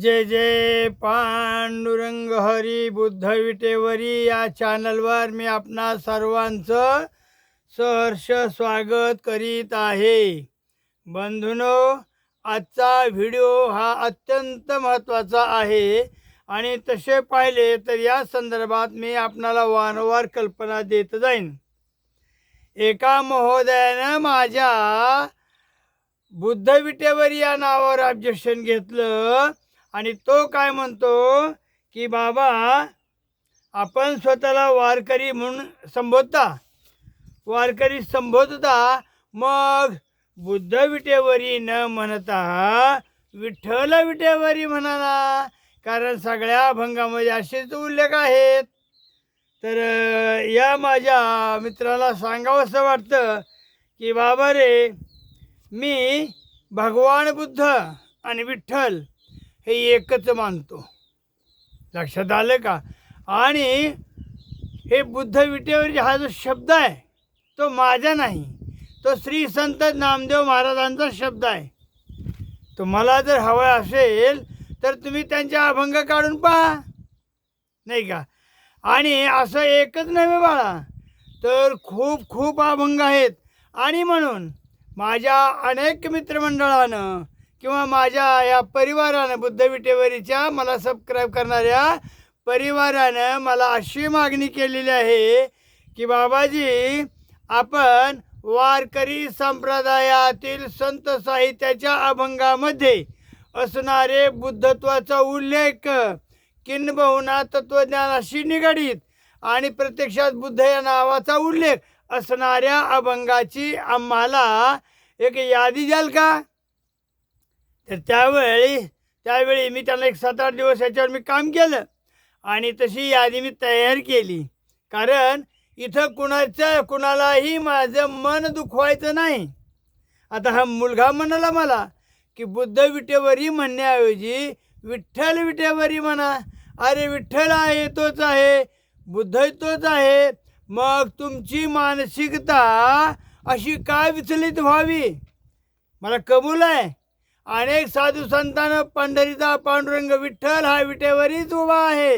जय जय पांडुरंग हरी बुद्ध विटेवरी. या चॅनलवर मी आपणा सर्वांचं सहर्ष स्वागत करीत आहे. बंधुनो आजचा व्हिडिओ हा अत्यंत महत्त्वाचा आहे. आणि तसे पाहिले तर या संदर्भात मी आपणाला वारंवार कल्पना देत जाईन. एका महोदयानं माझ्या बुद्ध विटेवर या नावावर ऑब्जेक्शन घेतलं. आणि तो काय म्हणतो की बाबा आपण स्वतःला वारकरी म्हणून संबोधता. वारकरी संबोधता मग बुद्ध विटेवरी न म्हणता विठ्ठल विटेवरी म्हणाला. कारण सगळ्या अभंगामध्ये असेच उल्लेख आहेत. तर या माझ्या मित्राला सांगावंसं वाटतं की बाबा रे मी भगवान बुद्ध आणि विठ्ठल हे एकच मानतो. लक्षात आलं का? आणि हे बुद्ध विटेवर हा जो शब्द आहे तो माझा नाही. तो श्री संत नामदेव महाराजांचा शब्द आहे. तुम्हाला जर हवं असेल तर तुम्ही त्यांच्या अभंग काढून पहा. नाही का? आणि असं एकच नव्हे बाळा. तर खूप खूप अभंग आहेत. आणि म्हणून माझ्या अनेक मित्रमंडळानं किंवा माझ्या या परिवारानं बुद्धविटेवरीच्या मला सबस्क्राईब करणाऱ्या परिवारानं मला अशी मागणी केलेली आहे की बाबाजी आपण वारकरी संप्रदायातील संत साहित्याच्या अभंगामध्ये असणारे बुद्धत्वाचा उल्लेख किंबहुना तत्वज्ञानाशी निगडीत आणि प्रत्यक्षात बुद्ध या नावाचा उल्लेख असणाऱ्या अभंगाची आम्हाला एक यादी द्याल का? तर त्यावेळी त्यावेळी मी त्यांना एक सात आठ दिवस याच्यावर मी काम केलं. आणि तशी यादी मी तयार केली. कारण इथं कुणाचं कुणालाही माझं मन दुखवायचं नाही. आता हा मुलगा म्हणाला मला की बुद्ध विटेवरी म्हणण्याऐवजी विठ्ठल विटेवरी म्हणा. अरे विठ्ठल आहे तोच आहे. बुद्ध तोच आहे. मग तुमची मानसिकता अशी काय विचलित व्हावी? मला कबूल आहे. अनेक साधू संतान पंढरीचा पांडुरंग विठ्ठल हा विटेवरीच उभा आहे.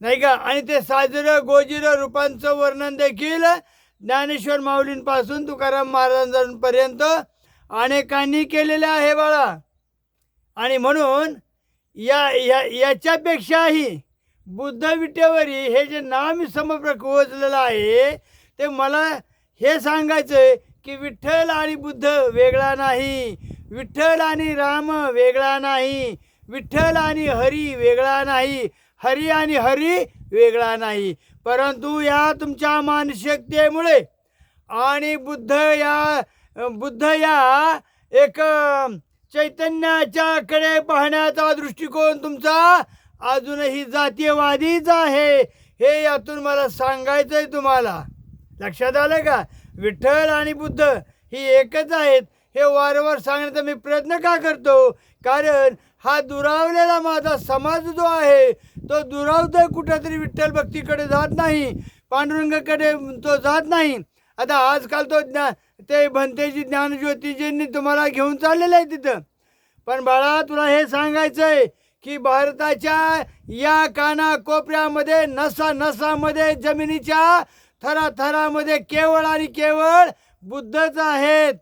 नाही का? आणि ते साजरं गोजिरं रूपांचं वर्णन देखील ज्ञानेश्वर माऊलींपासून तुकाराम महाराजांपर्यंत अनेकांनी केलेलं आहे बाळा. आणि म्हणून या या याच्यापेक्षाही बुद्ध विटेवरी हे जे नाव मी समप्रक ओजलेलं आहे ते मला हे सांगायचं आहे की विठ्ठल आणि बुद्ध वेगळा नाही. विठ्ठल आणि राम वेगळा नाही. विठ्ठल आणि हरी वेगळा नाही. हरी आणि हरी वेगळा नाही. परंतु या तुमच्या मानसिकतेमुळे आणि बुद्ध या बुद्ध या एक चैतन्याच्याकडे पाहण्याचा दृष्टिकोन तुमचा अजूनही जातीयवादीच आहे. हे यातून मला सांगायचं आहे तुम्हाला. लक्षात आलं का? विठ्ठल आणि बुद्ध ही एकच आहेत. हे वारंवार सांगण्याचा मी प्रयत्न का करतो? कारण हा दुरावलेला माझा समाज जो आहे तो दुरावतोय कुठेतरी विठ्ठल भक्तीकडे जात नाही पांडुरंगाकडे तो जात नाही. आता आजकाल तो ज्ञा ते भंतेजी ज्ञानज्योतीजींनी तुम्हाला घेऊन चाललेलं आहे तिथं. पण बाळा तुला हे सांगायचं आहे की भारताच्या या कानाकोपऱ्यामध्ये नसा नसामध्ये जमिनीच्या थराथरामध्ये केवळ आणि केवळ बुद्धच आहेत.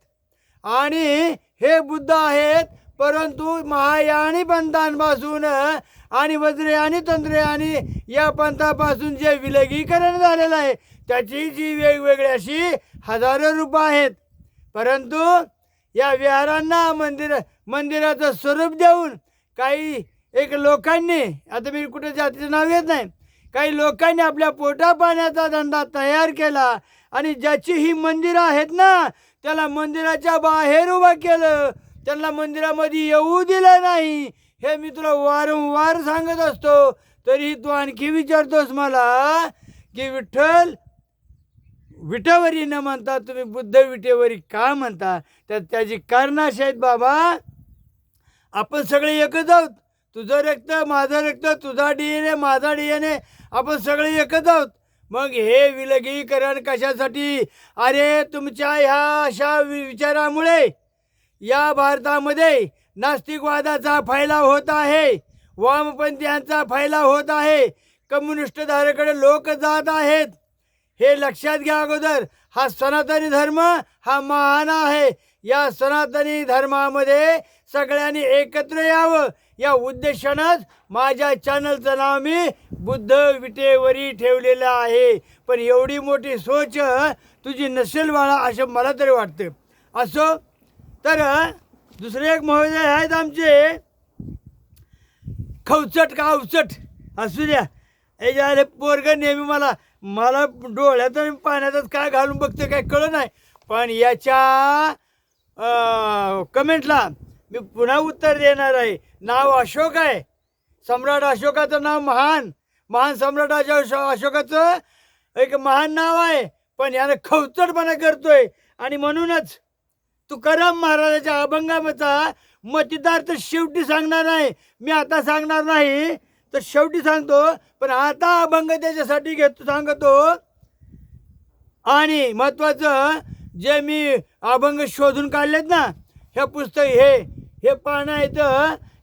आणि हे बुद्ध आहेत परंतु महायानी पंथांपासून आणि वज्रयानी तंत्रयानी या पंथापासून जे विलगीकरण झालेलं आहे त्याची जी वेगवेगळी अशी हजारो रूपं आहेत. परंतु या विहारांना मंदिर मंदिराचं स्वरूप देऊन काही एक लोकांनी आता मी कुठे जातीचं नाव येत नाही काही लोकांनी आपल्या पोटा पाण्याचा धंदा तयार केला आणि ज्याची ही मंदिरं आहेत ना त्याला मंदिराच्या बाहेर उभं केलं. त्यांना मंदिरामध्ये येऊ दिलं नाही. हे मी तुला वारंवार सांगत असतो. तरी तू आणखी विचारतोस मला की विठ्ठल विटेवरी न म्हणता तुम्ही बुद्ध विटेवरी का म्हणता? तर त्याची कारणं अशी आहेत बाबा आपण सगळे एकच आहोत. तुझं रक्त माझं रक्त तुझा डी एन ए माझा डी एन ए आपण सगळे एकच आहोत. मग हे विलगीकरण कशासाठी? अरे तुमच्या ह्या अशा वि- विचारामुळे या भारतामध्ये नास्तिकवादाचा फैलाव होत आहे वामपंथीयांचा फैलाव होत आहे कम्युनिस्ट धारेकडे लोक जात आहेत. हे लक्षात घ्या अगोदर हा सनातनी धर्म हा महान आहे. या सनातनी धर्मामध्ये सगळ्यांनी एकत्र यावं. या उद्देशानंच माझ्या चॅनलचं नाव मी बुद्ध विटेवरी ठेवलेलं आहे. पण एवढी मोठी सोच तुझी नसेल बाळा असं मला तरी वाटतं असो तर दुसरे एक महोदय आहेत आमचे. खवचट का अवचट असू द्या. याच्या पोरग नेहमी मला मला डोळ्यात आणि पाण्यातच काय घालून बघतं काय कळलं नाही. पण याच्या कमेंटला मी पुन्हा उत्तर देणार आहे. नाव अशोक आहे. सम्राट अशोकाचं नाव महान. महान सम्राट अशो अशोकाचं एक महान नाव आहे. पण यानं खवचटपणा करतोय. आणि म्हणूनच तुकाराम महाराजाच्या अभंगाचा मतदार तर शेवटी सांगणार नाही. मी आता सांगणार नाही. तर शेवटी सांगतो पण आता अभंग त्याच्यासाठी घेतो सांगतो. आणि महत्वाचं जे मी अभंग शोधून काढलेत ना हे पुस्तक हे हे पानं आहेत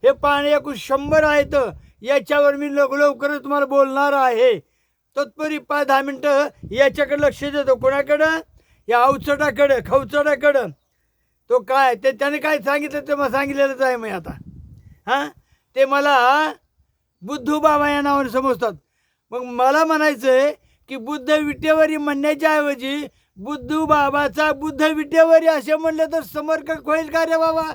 हे पानं एकूण शंभर आहेत. याच्यावर मी लवकर लवकरच तुम्हाला बोलणार आहे. तत्परी पाच दहा मिनटं याच्याकडे लक्ष देतो. कोणाकडं? या अवचटाकडं खवचटाकडं. तो काय? ते त्याने काय सांगितलं? ते मला सांगितलेलंच आहे मी आता. हां? ते मला बुद्धू बाबा या नावाने समजतात. मग मला म्हणायचं आहे की बुद्ध विटेवरी म्हणण्याच्या ऐवजी बुद्धू बाबाचा बुद्ध विटेवरी असे म्हणले तर समर्पक होईल का रे बाबा?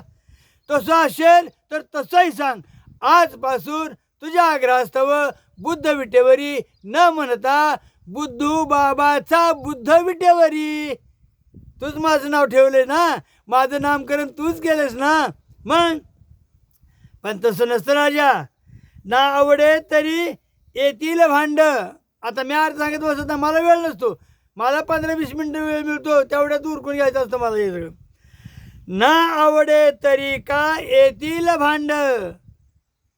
तसं असेल तर तसंही सांग. आजपासून तुझ्या आग्रहास्तव बुद्ध विटेवरी न म्हणता बुद्धू बाबाचा बुद्ध विटेवरी तूच माझं नाव ठेवलंय ना? माझं नामकरण तूच केलंस ना? मग? पण तसं नसतं राजा. ना आवडे तरी येतील भांड. आता मी अर्थ सांगत बसत ना मला वेळ नसतो. मला पंधरा वीस मिनटं वेळ मिळतो तेवढ्यात उरकून घ्यायचं असतं मला हे सगळं. ना आवडे तरी का येतील भांड?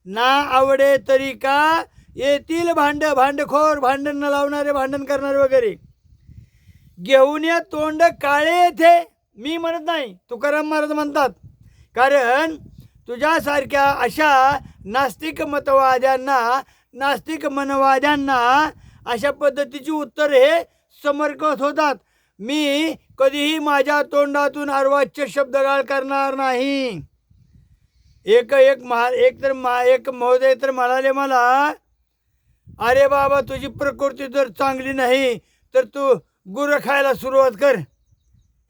ना आवडे तरी का येतील भांड? भांडखोर भांडण न लावणारे भांडण करणारे वगैरे. घेऊन या तोंड काळे येथे. मी म्हणत नाही तुकाराम महाराज म्हणतात. कारण तुझ्यासारख्या अशा नास्तिक मतवाद्यांना नास्तिक मनवाद्यांना अशा पद्धतीची उत्तर हे होतात. मी कधीही माझ्या तोंडातून अर्वाच्य शब्दगाळ करणार नाही. एक एक महा एक तर मा एक महोदय तर म्हणाले मला अरे बाबा तुझी प्रकृती जर चांगली नाही तर तू गुरं खायला सुरुवात कर.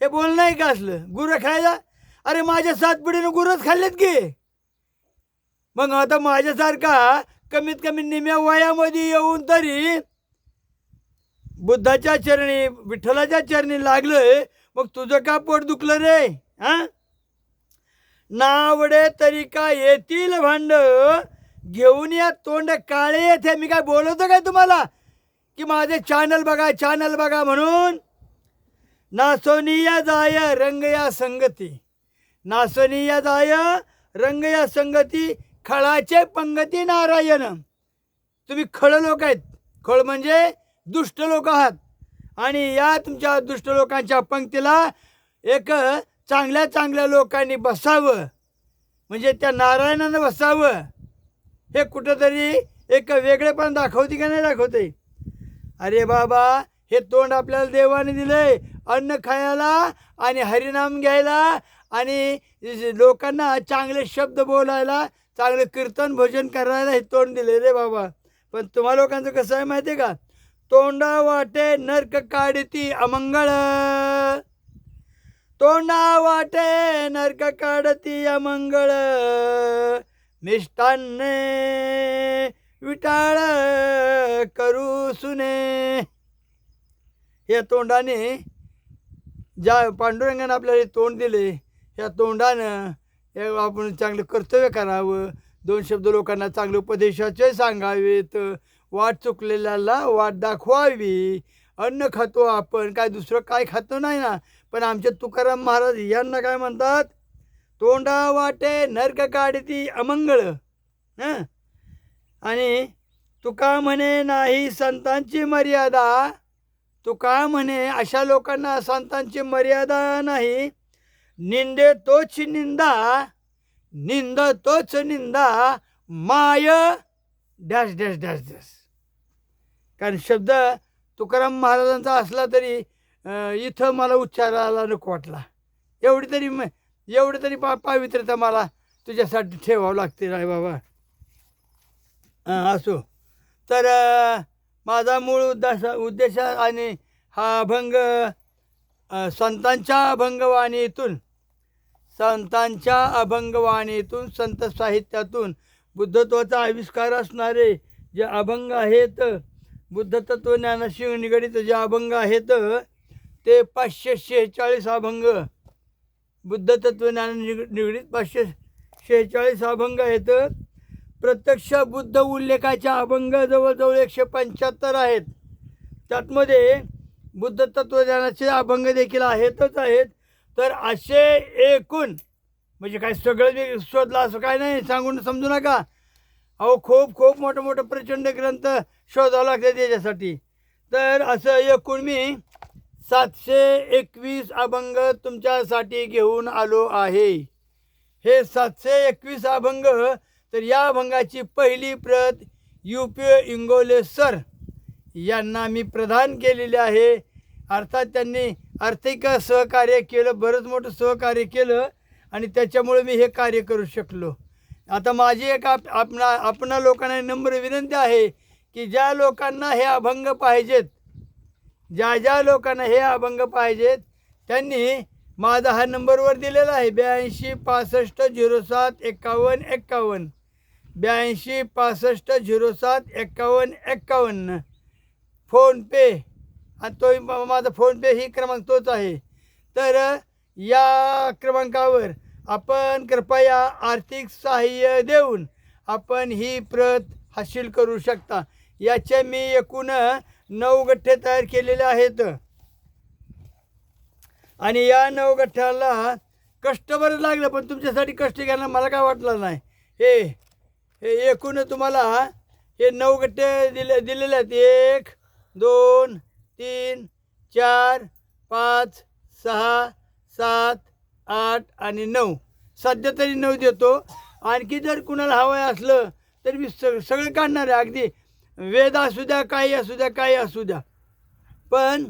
हे बोल नाही का असलं? गुरं खायला? अरे माझ्या सात पिढीनं गुरंच खाल्लेत की. मग आता माझ्यासारखा कमीत कमी निम्या वयामध्ये येऊन तरी बुद्धाच्या चरणी विठ्ठलाच्या चरणी लागलोय मग तुझं का पोट दुखलं रे? हा? नावडे तरी का येतील भांड? घेऊन या तोंड काळे येथे. मी काय बोलवतो काय तुम्हाला? की माझे चॅनल बघा चॅनल बघा म्हणून. नासोनिया जाय रंग या संगती. नासोनिया जाय रंग या संगती खळाचे पंगती नारायण. तुम्ही खळ लोक आहेत. खळ म्हणजे दुष्ट लोक आहात. आणि या तुमच्या दुष्ट लोकांच्या पंक्तीला एक चांगल्या चांगल्या लोकांनी बसावं. म्हणजे त्या नारायणानं बसावं. हे कुठंतरी एक वेगळेपण दाखवते का नाही दाखवते? अरे बाबा हे तोंड आपल्याला देवाने दिलंय. अन्न खायला आणि हरिनाम घ्यायला आणि लोकांना चांगले शब्द बोलायला चांगलं कीर्तन भजन करायला हे तोंड दिले रे बाबा. पण तुम्हा लोकांचं कसं आहे माहिती आहे का? तोंडा वाटे नरक काढती अमंगळ. तोंडा वाटे नरक काढती अमंगळ. मिष्टान्ने विटाळ करू सुने. या तोंडाने ज्या पांडुरंगाने आपल्याला तोंड दिले या तोंडानं आपण चांगलं कर्तव्य करावं. दोन शब्द लोकांना चांगले उपदेशाचे सांगावेत. वाट चुकलेल्याला वाट दाखवावी. अन्न खातो आपण. काय दुसरं काय खातो नाही ना. पण आमचे तुकाराम महाराज यांना काय म्हणतात? तोंडा वाटे नरक काढती अमंगळ. आणि तुका म्हणे नाही संतांची मर्यादा. तुका म्हणे अशा लोकांना संतांची मर्यादा नाही. निंदे तोच निंदा. निंद तोच निंदा. माय डॅश डॅश डॅश डॅश. कारण शब्द तुकाराम महाराजांचा असला तरी इथं मला उच्चाराला नको वाटला. एवढी तरी म एवढी तरी पा पावित्र्यता मला तुझ्यासाठी ठेवावं लागते राय बाबा. असो. तर माझा मूळ उद्देश उद्देश आणि हा अभंग संतांच्या अभंगवाणीतून संतांच्या अभंगवाणीतून संत साहित्यातून बुद्धत्वाचा आविष्कार असणारे जे अभंग आहेत बुद्ध तत्वज्ञानाशी निगडित जे अभंग आहेत ते पाचशे शेहेचाळीस अभंग. बुद्ध तत्वज्ञान निग निगडीत पाचशे शेहेचाळीस अभंग आहेत. प्रत्यक्ष बुद्ध उल्लेखाच्या अभंग जवळजवळ एकशे पंच्याहत्तर आहेत. त्यातमध्ये बुद्ध तत्वज्ञानाचे अभंग देखील आहेतच आहेत. तर असे एकूण म्हणजे काय सगळं मी शोधलं असं काय नाही सांगून समजू नका. अहो खूप खूप मोठं मोठं प्रचंड ग्रंथ शोधावं लागतं त्याच्यासाठी. तर असं एकूण मी सातशे एकवीस अभंग तुमच्यासाठी घेऊन आलो आहे. हे सातशे एकवीस अभंग तर या अभंगाची पहिली प्रत यू पी इंगोले सर यांना मी प्रदान केलेले आहे. अर्थात त्यांनी आर्थिक सहकार्य केलं बरंच मोठं सहकार्य केलं आणि त्याच्यामुळे मी हे कार्य करू शकलो. आता माझी एक आप आपणा आपणा लोकांना नम्र विनंती आहे की ज्या लोकांना हे अभंग पाहिजेत ज्या ज्या लोकांना हे अभंग पाहिजेत त्यांनी माझा हा नंबरवर दिलेला आहे ब्याऐंशी पासष्ट झिरो सात एक्कावन्न एक्कावन्न ब्याऐंशी पासष्ट झिरो सात एक्कावन्न एक्कावन्न फोनपे तो माझा फोनपे ही क्रमांक तोच आहे. तर या क्रमांकावर आपण कृपया आर्थिक सहाय्य देऊन आपण ही प्रत हासिल करू शकता. याचे मी एकूण नऊ गठ्ठे तयार केलेले आहेत. आणि या नऊ गठ्ठ्याला कष्ट बरं लागलं पण तुमच्यासाठी कष्ट घ्यायला मला काय वाटलं नाही. हे हे एकूण तुम्हाला हे नऊ गठ्ठे दिले दिलेले आहेत. एक दोन तीन चार पाच सहा सात आठ आणि नऊ. सध्या तरी नऊ देतो. आणखी जर कुणाला हवं असलं तर मी सग सगळं काढणार आहे. अगदी वेद असू द्या काही असू द्या काही असू द्या. पण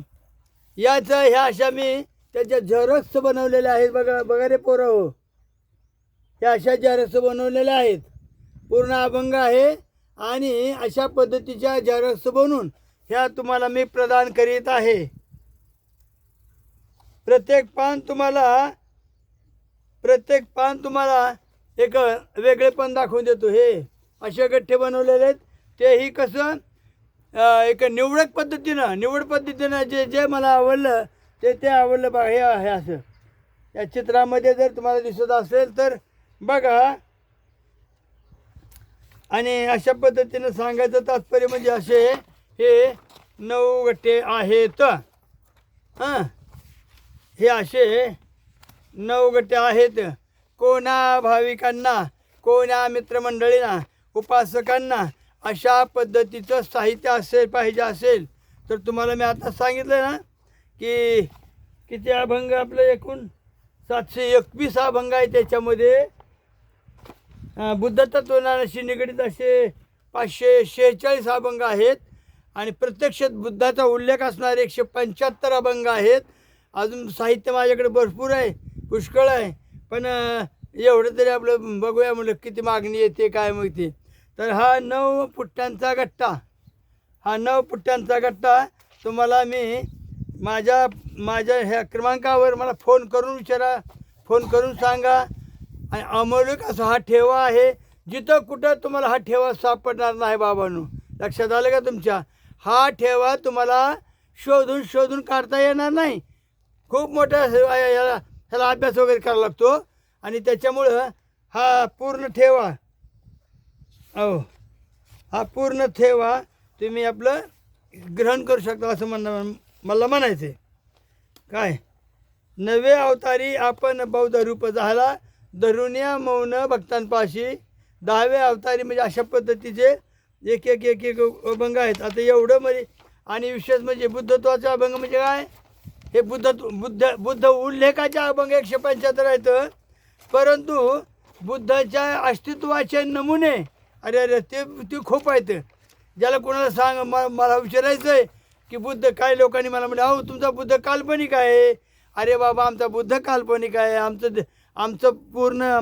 याचं ह्या अशा मी त्याच्या झेरॉक्स बनवलेल्या आहेत बघा बघा रे पोरं हो. ह्या अशा झेरॉक्स बनवलेल्या आहेत. पूर्ण अभंग आहे आणि अशा पद्धतीच्या झेरॉक्स बनवून ह्या तुम्हाला मी प्रदान करीत आहे. प्रत्येक पान तुम्हाला प्रत्येक पान तुम्हाला एक वेगळेपण दाखवून देतो. हे असे गठ्ठे बनवलेले आहेत. तेही कसं एक निवडक पद्धतीनं निवड पद्धतीनं जे जे मला आवडलं ते ते आवडलं बघा हे आहे असं. या चित्रामध्ये जर तुम्हाला दिसत असेल तर बघा. आणि अशा पद्धतीनं सांगायचं तात्पर्य म्हणजे असे हे नऊ गट्टे आहेत. हां. हे असे नऊ गट्टे आहेत. कोणा भाविकांना कोणा मित्रमंडळींना उपासकांना अशा पद्धतीचं साहित्य असेल पाहिजे असेल तर तुम्हाला मी आता सांगितलं ना की किती अभंग आपलं एकूण? सातशे एकवीस अभंग आहे त्याच्यामध्ये. बुद्ध तत्वज्ञानाशी निगडीत असे पाचशे शेहेचाळीस अभंग आहेत. आणि प्रत्यक्षात बुद्धाचा उल्लेख असणारे एकशे पंच्याहत्तर अभंग आहेत. अजून साहित्य माझ्याकडे भरपूर आहे पुष्कळ आहे. पण एवढं तरी आपलं बघूया म्हटलं किती मागणी येते काय मग ते तर हा नऊ पुट्ट्यांचा गट्टा. हा नऊ पुट्ट्यांचा गट्टा तुम्हाला मी माझ्या माझ्या ह्या क्रमांकावर मला फोन करून विचारा फोन करून सांगा. आणि अमौलिक असा हा ठेवा आहे जिथं कुठं तुम्हाला हा ठेवा सापडणार नाही बाबांनो. लक्षात आलं का तुमच्या? हा ठेवा तुम्हाला शोधून शोधून काढता येणार नाही. खूप मोठा ह्याला ह्याला अभ्यास वगैरे करावा लागतो. आणि त्याच्यामुळं हा पूर्ण ठेवा. हो हा पूर्ण ठेवा तुम्ही आपलं ग्रहण करू शकता असं म्हणणं मला म्हणायचं आहे काय? नवे अवतारी आपण बौद्ध रूप झाला धरुण्या मौन भक्तांपाशी. दहावे अवतारी म्हणजे अशा पद्धतीचे एक एक एक एक अभंग आहेत. आता एवढं म्हणजे आणि विशेष म्हणजे बुद्धत्वाचा अभंग म्हणजे काय? हे बुद्ध बुद्ध बुद्ध उल्लेखाच्या अभंग एकशे पंच्याहत्तर आहेत. परंतु बुद्धाच्या अस्तित्वाचे नमुने अरे अरे ते ते खूप आहेत. ज्याला कोणाला सांग म- मला विचारायचं आहे की बुद्ध काय लोकांनी मला म्हणजे अहो तुमचा बुद्ध काल्पनिक आहे. अरे बाबा आमचा बुद्ध काल्पनिक आहे. आमचं आमचं पूर्ण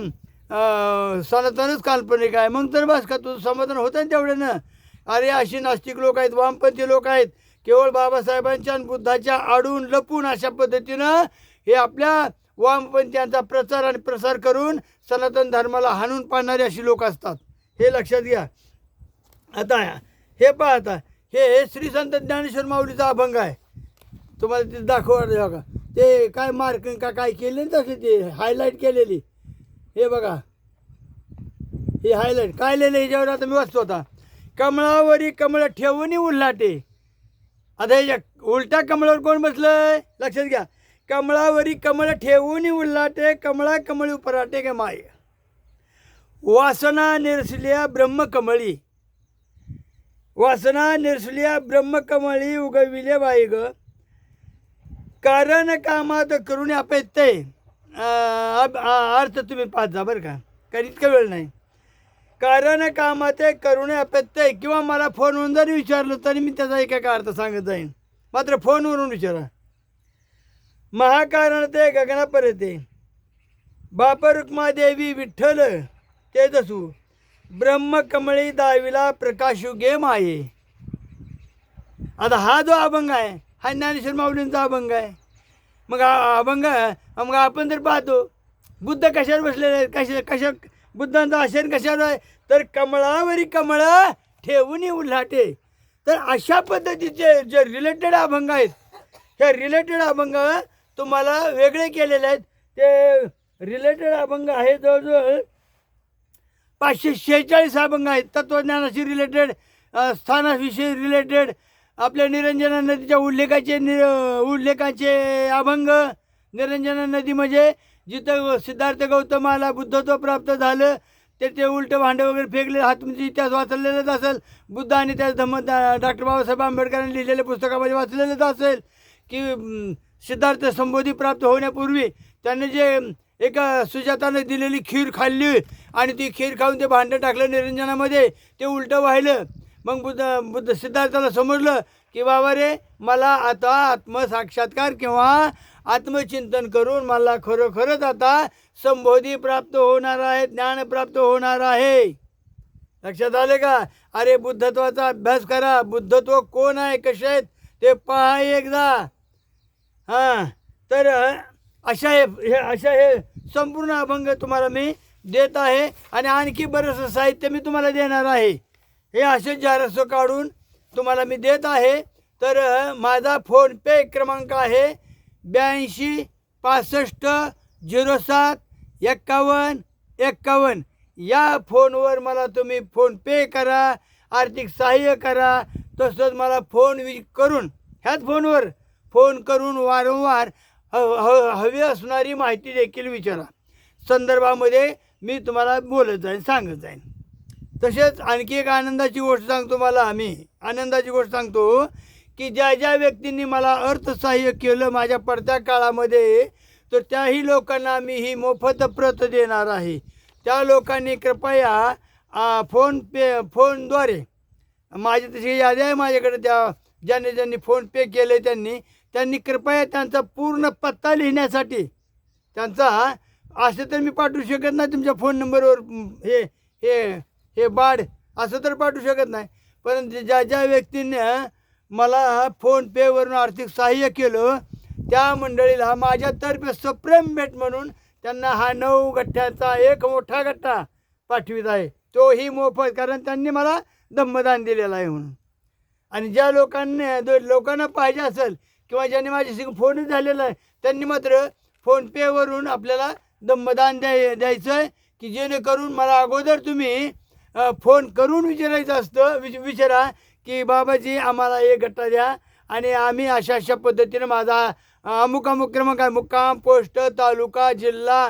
सनातनच काल्पनिक आहे. मग तर बस का तुझं समाधान होतं ना तेवढ्यानं अरे अशी नास्तिक लोक आहेत वामपंथी लोक आहेत. केवळ बाबासाहेबांच्या आणि बुद्धाच्या आडून लपून अशा पद्धतीनं हे आपल्या वामपंथीयांचा प्रचार आणि प्रसार करून सनातन धर्माला हाणून पाडणारे अशी लोक असतात. हे लक्षात घ्या. आता हे पहा आता. हे श्री संत ज्ञानेश्वर माऊलीचा अभंग आहे. तुम्हाला ते दाखवा का ते काय मार्किंग का काय केले तसे ते हायलाईट केलेली. हे बघा. हे हायलाईट काय लिहिलं ह्याच्यावर आता मी वाचतो आता. कमळावरी कमळ ठेवून उल्हाटे आता ह्याच्या उलट्या कमळावर कोण बसलंय? लक्षात घ्या. कमळावरी कमळ ठेवून उल्हाटे कमळा कमळी उपराटे का माय. वासना निरसल्या ब्रह्मकमळी. वासना निरसल्या ब्रह्मकमळी उगविले बाई ग. कारण कामात करून अपेत्ते अर्थ तुम्ही पाच जा बरं का. कारण इतका वेळ नाही. कारण कामात करुणे अपेत्ते किंवा मला फोनवरून जरी विचारलं तरी मी त्याचा एक का अर्थ सांगत जाईन. मात्र फोनवरून विचारा. महाकारण ते गगनापर्यंत बाप रुक्मादेवी विठ्ठल ते दसू ब्रह्मकमळी दाविला प्रकाशुगे माये आता हा जो अभंग आहे हा ज्ञानेश्वर माऊलींचा अभंग आहे. मग हा अभंग मग आपण जर पाहतो बुद्ध कशावर बसलेले आहेत? कशा कशा बुद्धांचा आश्रय कशावर आहे? तर कमळावरी कमळ ठेवून उल्हाटे. तर अशा पद्धतीचे जे रिलेटेड अभंग आहेत ह्या रिलेटेड अभंग तुम्हाला वेगळे केलेले आहेत. ते रिलेटेड अभंग आहे जवळजवळ पाचशे शेहेचाळीस अभंग आहेत. तत्त्वज्ञानाशी रिलेटेड स्थानाविषयी रिलेटेड आपल्या निरंजना नदीच्या उल्लेखाचे नि उल्लेखाचे अभंग. निरंजना नदी म्हणजे जिथं सिद्धार्थ गौतमाला बुद्धत्व प्राप्त झालं ते ते उलटं भांडं वगैरे फेकले हा तुमचा इतिहास वाचलेलाच असेल. बुद्ध आणि त्या धम्म डॉक्टर बाबासाहेब आंबेडकरांनी लिहिलेल्या पुस्तकामध्ये वाचलेलंच असेल की सिद्धार्थ संबोधी प्राप्त होण्यापूर्वी त्यांनी जे एका सुजाताने दिलेली खीर खाल्ली आणि ती खीर खाऊन ते भांडं टाकलं निरंजनामध्ये. ते उलटं व्हायलं मग बुद्ध बुद्ध सिद्धार्थाला समजलं की बाबा रे मला आता आत्मसाक्षात्कार किंवा आत्मचिंतन करून मला खरोखरच आता संबोधी प्राप्त होणार आहे ज्ञान प्राप्त होणार आहे. लक्षात आले का? अरे बुद्धत्वाचा अभ्यास करा. बुद्धत्व कोण आहे? कसे आहेत? ते पहा एकदा. हां तर अशा हे हे अशा हे संपूर्ण अभंग तुम्हाला मी देत आहे आणि आणखी बरंचसं साहित्य मी तुम्हाला देणार आहे. हे असे जारस्व काढून तुम्हाला मी देत आहे. तर माझा फोनपे क्रमांक आहे ब्याऐंशी पासष्ट झिरो सात एक्कावन्न एक्कावन्न. या फोनवर मला तुम्ही फोनपे करा आर्थिक सहाय्य करा तसंच मला फोन वि करून ह्याच फोनवर फोन करून वारंवार ह ह हवी असणारी माहिती देखील विचारा. संदर्भामध्ये मी तुम्हाला बोलत जाईन सांगत जाईन. तसेच आणखी एक आनंदाची गोष्ट सांगतो मला आम्ही. आनंदाची गोष्ट सांगतो की ज्या ज्या व्यक्तींनी मला अर्थसहाय्य केलं माझ्या पडत्या काळामध्ये तर त्याही लोकांना मी ही मोफत प्रत देणार आहे. त्या लोकांनी कृपया फोन पे फोनद्वारे माझी तशी यादी आहे माझ्याकडे त्या ज्यांनी ज्यांनी फोनपे केले त्यांनी त्यांनी कृपया त्यांचा पूर्ण पत्ता लिहिण्यासाठी त्यांचा असं तर मी पाठवू शकत नाही तुमच्या फोन नंबरवर हे हे हे बाड असं तर पाठवू शकत नाही. परंतु ज्या ज्या व्यक्तीने मला फोनपेवरून आर्थिक सहाय्य केलं त्या मंडळीला माझ्यातर्फे सप्रेम भेट म्हणून त्यांना हा नऊ गठ्ठ्याचा एक मोठा गठ्ठा पाठवित आहे. तोही मोफत कारण त्यांनी मला दम्मदान दिलेलं आहे म्हणून. आणि ज्या लोकांनी लोकांना पाहिजे असेल किंवा ज्यांनी माझ्याशी फोन झालेला आहे त्यांनी मात्र फोनपेवरून आपल्याला दमदान द्याय द्यायचं आहे की जेणेकरून मला अगोदर तुम्ही फोन करून विचारायचं असतं विच विचारा की बाबाजी आम्हाला एक गट्टा द्या आणि आम्ही अशा अशा पद्धतीनं माझा अमुक अमुक क्रमांक आहे. मुक्काम पोस्ट तालुका जिल्हा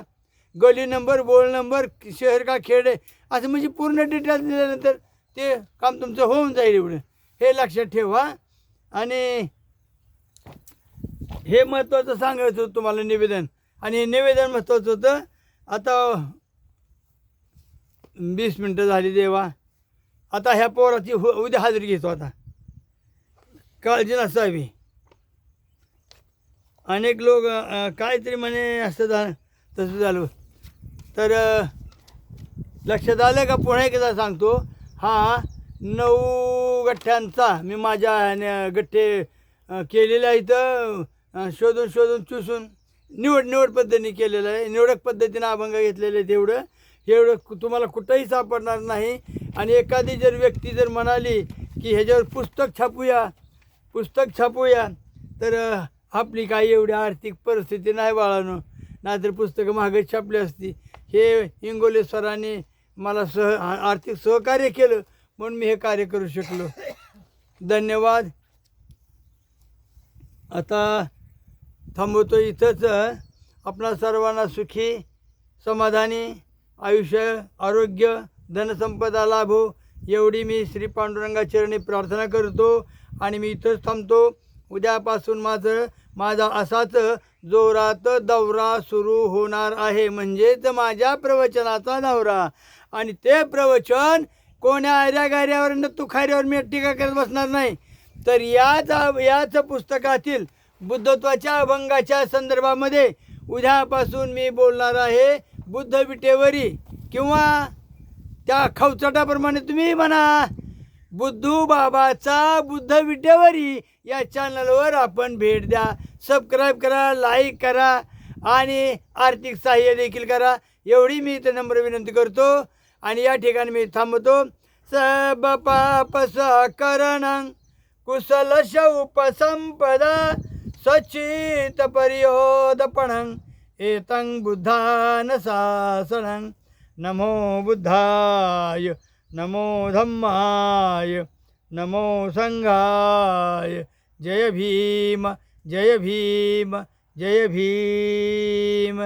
गली नंबर बोल नंबर शहर का खेड असं म्हणजे पूर्ण डिटेल्स दिल्यानंतर ते काम तुमचं होऊन जाईल एवढं. हे लक्षात ठेवा. आणि हे महत्त्वाचं सांगायचं होतं तुम्हाला निवेदन. आणि हे निवेदन महत्त्वाचं होतं. आता वीस मिनटं झाली देवा. आता ह्या पोराची हो उद्या हजेरी घेतो आता. काळजी नसावी अनेक लोक काहीतरी म्हणे असं झालं तसं झालं. तर लक्षात आलं का? पुन्हा एकदा सांगतो. हा नऊ गठ्ठ्यांचा मी माझ्या गठ्ठे केलेल्या केलेले इथं शोधून शोधून चुसून निवड निवड पद्धतीने केलेलं आहे. निवडक पद्धतीने अभंग घेतलेले आहेत एवढं. एवढं तुम्हाला कुठंही सापडणार नाही. आणि एखादी जर व्यक्ती जर म्हणाली की ह्याच्यावर पुस्तक छापूया पुस्तक छापूया तर आपली काही एवढी आर्थिक परिस्थिती नाही बाळानो. नाहीतर पुस्तकं महागच छापली असती. हे इंगोले सरांनी मला सह आर्थिक सहकार्य केलं म्हणून मी हे कार्य करू शकलो. धन्यवाद. आता थांबवतो इथंच आपणा सर्वांना सुखी समाधानी आयुष्य आरोग्य धनसंपदा लाभो हो. एवढी मी श्री पांडुरंगाचरणी प्रार्थना करतो आणि मी इथंच थांबतो. उद्यापासून माझं माझा असाच जोरात दौरा सुरू होणार आहे. म्हणजेच माझ्या प्रवचनाचा दौरा. आणि ते प्रवचन कोण्या आर्या गाऱ्यावर तुखाऱ्यावर मी टीका करत बसणार नाही? तर याच याच पुस्तकातील बुद्धत्वाच्या अभंगाच्या संदर्भामध्ये उद्यापासून मी बोलणार आहे बुद्ध विटेवरी किंवा त्या खवचटाप्रमाणे तुम्ही म्हणा. बुद्धू बाबाचा बुद्ध विटेवरी या चॅनलवर आपण भेट द्या. सबस्क्राईब करा लाईक करा आणि आर्थिक सहाय्य देखील करा. एवढी मी इथं नम्र विनंती करतो आणि या ठिकाणी मी थांबतो. सब पाप करण कुशल उपसंपदा सचित परियोदपणं एतं बुद्धान शासनं नमो बुद्धाय नमो धम्माय नमो संघाय जय भीम जय भीम जय भीम